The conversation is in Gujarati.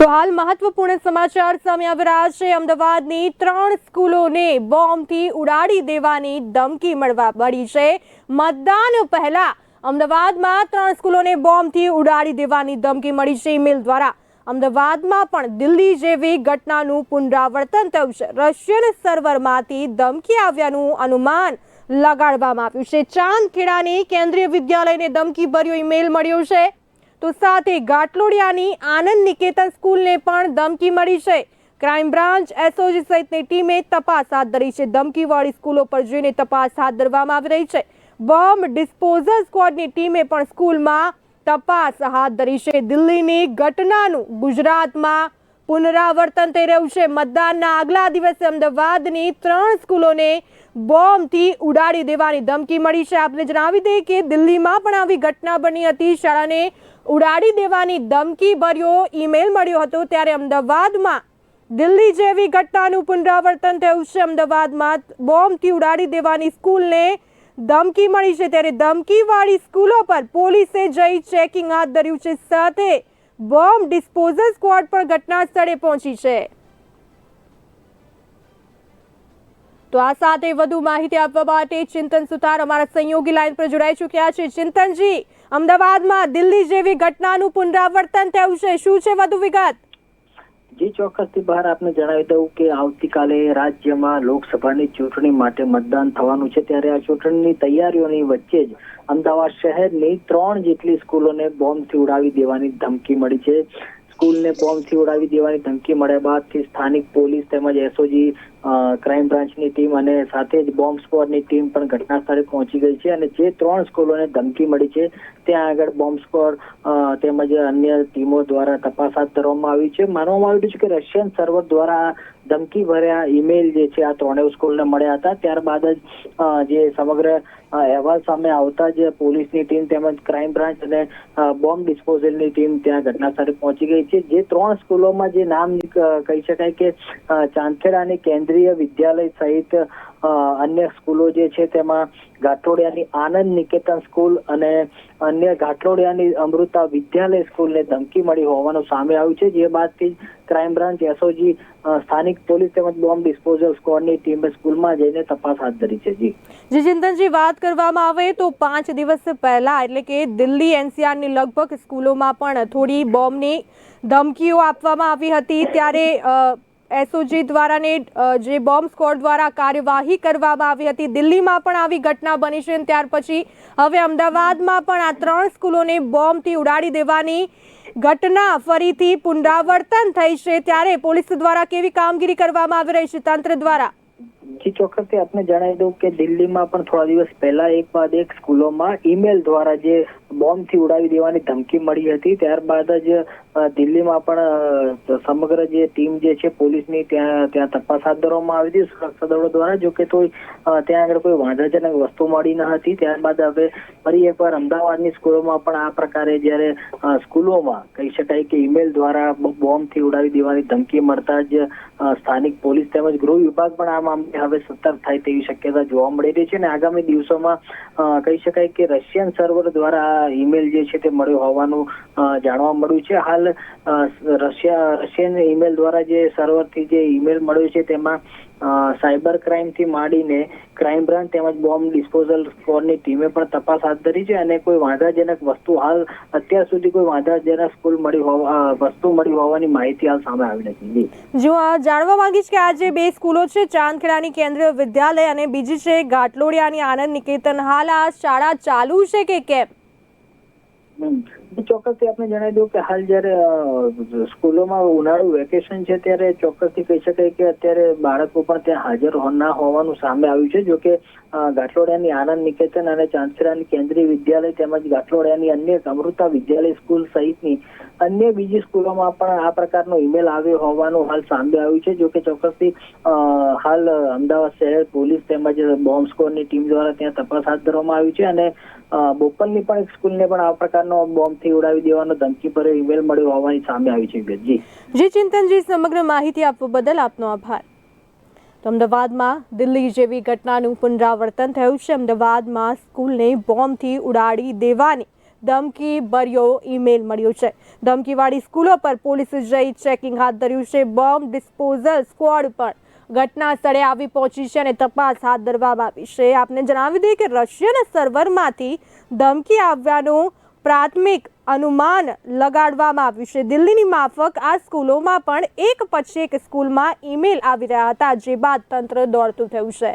તો હાલ મહત્વપૂર્ણ સમાચાર સામે આવી રહ્યા છે. અમદાવાદની ત્રણ સ્કૂલોને બોમ્બથી ઉડાડી દેવાની ધમકી મળવા મળી છે. મતદાન પહેલા અમદાવાદમાં ત્રણ સ્કૂલોને બોમ્બથી ઉડાડી દેવાની ધમકી મળી છે. ઈમેલ દ્વારા અમદાવાદમાં પણ દિલ્હી જેવી ઘટનાનું પુનરાવર્તન થયું છે. રશિયન સર્વરમાંથી ધમકી આવ્યાનું અનુમાન લગાડવામાં આવ્યું છે. ચાંદખેડાની કેન્દ્રીય વિદ્યાલયને ધમકી ભર્યો ઈમેલ મળ્યો છે. તો સાથે ગાટલોડિયાની આનંદ નિકેતન સ્કૂલને પણ ધમકી મળી છે. ક્રાઇમ બ્રાન્ચ એસઓજી સહિતની ટીમે તપાસ હાથ ધરી છે. ધમકીવાળી સ્કૂલો પર જઈને તપાસ હાથ ધરવામાં આવી રહી છે. બોમ્બ ડિસ્પોઝલ સ્ક્વોડની ટીમે પણ સ્કૂલમાં તપાસ હાથ ધરી છે. દિલ્હીની ઘટનાનું ગુજરાતમાં પુનરાવર્તન થઈ રહ્યું છે. મતદાનના આગલા દિવસે અમદાવાદની ત્રણ સ્કૂલોને બોમ્બથી ઉડાડી દેવાની ધમકી મળી છે. આપને જણાવી દઈએ કે દિલ્હીમાં પણ આવી ઘટના બની હતી. શાળાને ઉડાડી દેવાની ધમકી ભર્યો ઈમેલ મળ્યો હતો ત્યારે અમદાવાદમાં દિલ્હી જેવી ઘટનાનું પુનરાવર્તન થયું છે. અમદાવાદમાં બોમ્બથી ઉડાડી દેવાની સ્કૂલને ધમકી મળી છે ત્યારે ધમકીવાળી સ્કૂલો પર પોલીસે જઈ ચેકિંગ હાથ ધર્યું છે. સાથે બોમ્બ ડિસ્પોઝલ સ્ક્વોડ પણ ઘટના સ્થળે પહોંચી છે. તો આ સાથે વધુ માહિતી આપવા માટે ચિંતન સુતાર અમારા સંયોગી લાઈન પર જોડાઈ ચૂક્યા છે. ચિંતનજી, અમદાવાદમાં દિલ્હી જેવી ઘટનાનું પુનરાવર્તન થયું છે. શું છે વધુ વિગત? જી ચોક્કસથી બહાર આપને જણાવી દઉં કે આવતીકાલે રાજ્યમાં લોકસભાની ચૂંટણી માટે મતદાન થવાનું છે. ત્યારે આ ચૂંટણીની તૈયારીઓની વચ્ચે જ અમદાવાદ શહેરની ત્રણ જેટલી સ્કૂલોને બોમ્બથી ઉડાવી દેવાની ધમકી મળી છે. સ્કૂલને બોમ્બથી ઉડાવી દેવાની ધમકી મળ્યા બાદથી સ્થાનિક પોલીસ તેમજ એસઓજી ક્રાઇમ બ્રાન્ચની ટીમ અને સાથે જ બોમ્બ સ્ક્વોડની ટીમ પણ ઘટના સ્થળે પહોંચી ગઈ છે અને જે ત્રણ સ્કૂલોને ધમકી મળી છે, ત્યાં આગળ બોમ્બ સ્ક્વોડ તેમજ અન્ય ટીમો દ્વારા તપાસ હાથ ધરવામાં આવી છે. માનવામાં આવ્યું છે કે રશિયન સર્વર દ્વારા ધમકી ભર્યા ઈમેલ જે છે, આ ત્રણેય સ્કૂલને મળ્યા હતા. ત્યારબાદ જ જે સમગ્ર અહેવાલ સામે આવતા જ પોલીસની ટીમ તેમજ ક્રાઇમ બ્રાન્ચ અને બોમ્બ ડિસ્પોઝલની ટીમ ત્યાં ઘટના સ્થળે પહોંચી ગઈ છે. જે ત્રણ સ્કૂલોમાં જે નામ કહી શકાય કે ચાંદખેડા અને કેન્દ્રીય વિદ્યાલય સહિત અન્ય સ્કૂલો જે છે તેમાં ઘાટલોડિયાની આનંદ નિકેતન સ્કૂલ અને અન્ય ઘાટલોડિયાની અમૃતા વિદ્યાલય સ્કૂલને ધમકી મળી હોવાનું સામે આવ્યું છે. જે બાદથી ક્રાઇમ બ્રાન્ચ એસઓજી સ્થાનિક પોલીસ તેમજ બોમ્બ ડિસ્પોઝલ સ્ક્વોડની ટીમે સ્કૂલમાં જઈને તપાસ હાથ ધરી છે. જી. જે વાત કરવામાં આવે તો પાંચ દિવસ પહેલા એટલે કે દિલ્હી એનસીઆરની લગભગ સ્કૂલોમાં પણ થોડી બોમ્બની ધમકીઓ આપવામાં આવી હતી. ત્યારે એસઓજી દ્વારા ને જે બોમ્બ સ્કોડ દ્વારા કાર્યવાહી કરવામાં આવી હતી. દિલ્હીમાં પણ આવી ઘટના બની છે ત્યાર પછી હવે અમદાવાદમાં પણ આ ત્રણ સ્કૂલોને બોમ્બથી ઉડાડી દેવાની ઘટના ફરીથી પુનરાવર્તન થઈ છે. ત્યારે પોલીસ દ્વારા કેવી કામગીરી કરવામાં આવી રહી છે તંત્ર દ્વારા? જી, ચોક્કસથી આપને જણાવી દઉં કે દિલ્હીમાં પણ થોડા દિવસ પહેલા એક બાદ એક સ્કૂલોમાં ઈમેલ દ્વારા જે બોમ્બથી ઉડાવી દેવાની ધમકી મળી હતી. ત્યારબાદ જ દિલ્હીમાં પણ સમગ્ર જે ટીમ જે છે પોલીસની ત્યાં ત્યાં તપાસ હાથ ધરવામાં આવી હતી. સુરક્ષા દળો દ્વારા, જો કે તો ત્યાં આગળ કોઈ વાંધાજનક વસ્તુ મળી ન હતી. ત્યારબાદ હવે ફરી એકવાર અમદાવાદની સ્કૂલોમાં પણ આ પ્રકારે જ્યારે સ્કૂલોમાં કહી શકાય કે ઈમેલ દ્વારા બોમ્બથી ઉડાવી દેવાની ધમકી મળતા જ સ્થાનિક પોલીસ તેમજ ગૃહ વિભાગ પણ આ મામલે હવે સતર્ક થાય તેવી શક્યતા જોવા મળી રહી છે. અને આગામી દિવસોમાં કહી શકાય કે રશિયન સર્વર દ્વારા ઈમેલ જે છે તે મળ્યો હોવાનું જાણવા મળ્યું છે. હાલ રશિયા, રશિયન ઈમેલ દ્વારા જે સર્વરથી જે ઈમેલ મળ્યો છે તેમાં સાયબર ક્રાઇમથી માંડીને ક્રાઇમ બ્રાન્ચ તેમજ બોમ્બ ડિસ્પોઝલ સ્કોડની ટીમે પણ તપાસ હાથ ધરી છે અને કોઈ વાંધાજનક વસ્તુ હાલ અત્યાર સુધી કોઈ વાંધાજનક સ્કૂલ મળી હોવા વસ્તુ મળી હોવાની માહિતી હાલ સામે આવી નથી. જી. જાણવા માંગીશ કે આ જે બે સ્કૂલો છે, ચાંદખેડાની કેન્દ્રીય વિદ્યાલય અને બીજી છે, ઘાટલોડિયાની આનંદ નિકેતન, હાલ આ શાળા ચાલુ છે કે કેમ? movement ચોક્કસથી આપણે જણાવી દઉં કે હાલ જયારે સ્કૂલોમાં ઉનાળુ વેકેશન છે ત્યારે ચોક્કસથી કહી શકાય કે અત્યારે બાળકો પણ ત્યાં હાજર ના હોવાનું સામે આવ્યું છે. જોકે ગાંઠલોડિયાની આનંદ નિકેતન અને ચાંદસરાની કેન્દ્રીય વિદ્યાલય તેમજ ગાંઠલોડિયાની અન્ય અમૃતા વિદ્યાલય સ્કૂલ સહિતની અન્ય બીજી સ્કૂલોમાં પણ આ પ્રકારનો ઈમેલ આવ્યો હોવાનું હાલ સામે આવ્યું છે. જોકે ચોક્કસથી હાલ અમદાવાદ શહેર પોલીસ તેમજ બોમ્બ સ્કોડની ટીમ દ્વારા ત્યાં તપાસ હાથ ધરવામાં આવી છે અને બોપલની પણ એક સ્કૂલને પણ આ પ્રકારનો બોમ્બથી ઉડાવી દેવાનો ધમકી ભર્યો ઈમેલ મળ્યો હોવાની સામે આવી છે જી જી ચિંતનજી સમગ્ર માહિતી આપવા બદલ આપનો આભાર. તો અમદાવાદમાં દિલ્હી જેવી ઘટનાનું પુનરાવર્તન થયું છે. અમદાવાદમાં સ્કૂલને બોમ્બથી ઉડાડી દેવાની ધમકી ભર્યો ઈમેલ મળ્યો છે. ધમકીવાળી સ્કૂલો પર પોલીસે જઈ ચેકિંગ હાથ ધર્યું છે. બોમ્બ ડિસ્પોઝલ સ્ક્વોડ પણ ઘટના સ્થળે આવી પહોંચી છે અને તપાસ હાથ ધરવામાં આવી છે. આપને જણાવી દઈએ કે રશિયન સર્વરમાંથી ધમકી આવ્યાનું પ્રાથમિક અનુમાન લગાડવામાં આવ્યું છે. દિલ્હીની માફક આ સ્કૂલોમાં પણ એક પછી એક સ્કૂલમાં ઈમેલ આવી રહ્યા હતા, જે બાદ તંત્ર દોડતું થયું છે.